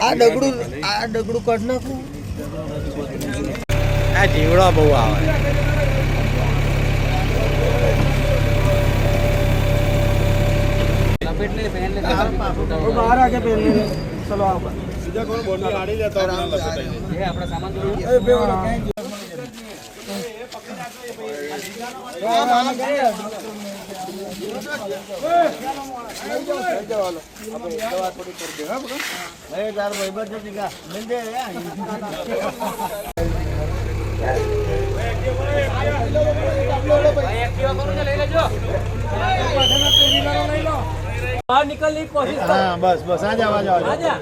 આ ડગડું આ ડગડું કાઢ નાખું. આ જીવડા બહુ આવે. બહાર આગે પહેલે ચલો આવો બહાર નીકળની કોશિશ હા બસ બસ. આ જાવ આ જાવ આ. જા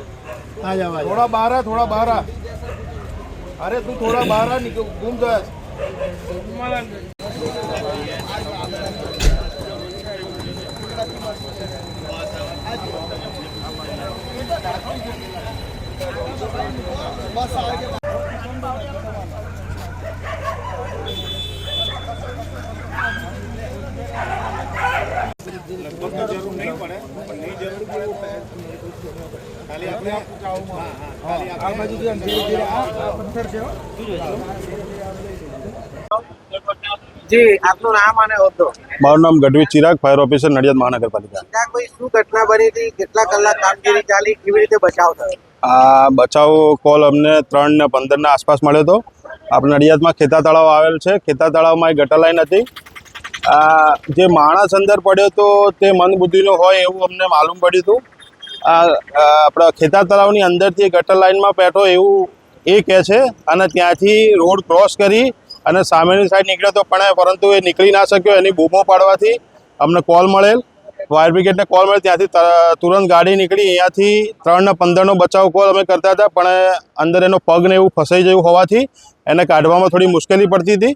આ જાવ થોડા બહાર આ થોડા બહાર આ અરે તું થોડા બહાર આ નીકળ. ગુમ થયા લગભગ જરૂર નહીં પડે પણ નહીં જરૂર પડે ખાલી આપણે હા હા ખાલી આ બાજુ ધીરે ધીરે આ પથ્થર છે જી આપનું નામ અને હોદ્દો. મારું નામ ગઢવી ચિરાગ ફાયર ઓફિસર નડિયાદ મહાનગરપાલિકા. ભાઈ શું ઘટના બની હતી? કેટલા કલાક કામગીરી ચાલી? કેવી રીતે બચાવ થયો? આ બચાવ કોલ અમને ત્રણ ને પંદરના આસપાસ મળ્યો હતો. આપણે નડિયાદમાં ખેતા તળાવ આવેલ છે. ખેતા તળાવમાં એક ગટર લાઈન હતી. આ જે માણસ અંદર પડ્યો તો તે મંદબુદ્ધિનો હોય એવું અમને માલુમ પડ્યું હતું. આ આપણા ખેતા તળાવની અંદરથી ગટર લાઈનમાં બેઠો એવું એ કહે છે. અને ત્યાંથી રોડ ક્રોસ કરી અને સામેની સાઈડ નીકળ્યો તો પણ પરંતુ એ નીકળી ના શક્યો. એની બૂમો પાડવાથી અમને કોલ મળેલ. ફાયર બ્રિગેડને કોલ મળે ત્યાંથી તુરંત ગાડી નીકળી. અહીંયાથી ત્રણ ને પંદરનો બચાવ કોલ અમે કરતા હતા, પણ અંદર એનો પગ ને એવું ફસાઈ ગયું હોવાથી એને કાઢવામાં થોડી મુશ્કેલી પડતી હતી.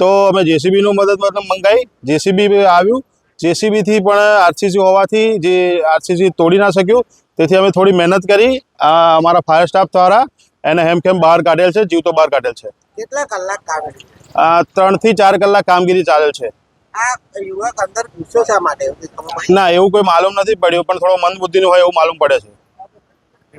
તો અમે જેસીબીનું મદદ મંગાવી જેસીબી આવ્યું. જેસીબીથી પણ આરસીસી હોવાથી જે આરસીસી તોડી ના શક્યું. તેથી અમે થોડી મહેનત કરી. અમારા ફાયર સ્ટાફ દ્વારા એને હેમખેમ બહાર કાઢેલ છે? જીવતો બહાર કાઢેલ છે. કેટલા કલાક કામ આ ત્રણથી ચાર કલાક કામગીરી ચાલેલ છે? ના એવું કોઈ માલુમ નથી પડ્યું પણ થોડો મંદ બુદ્ધિનું હોય એવું માલુમ પડે છે.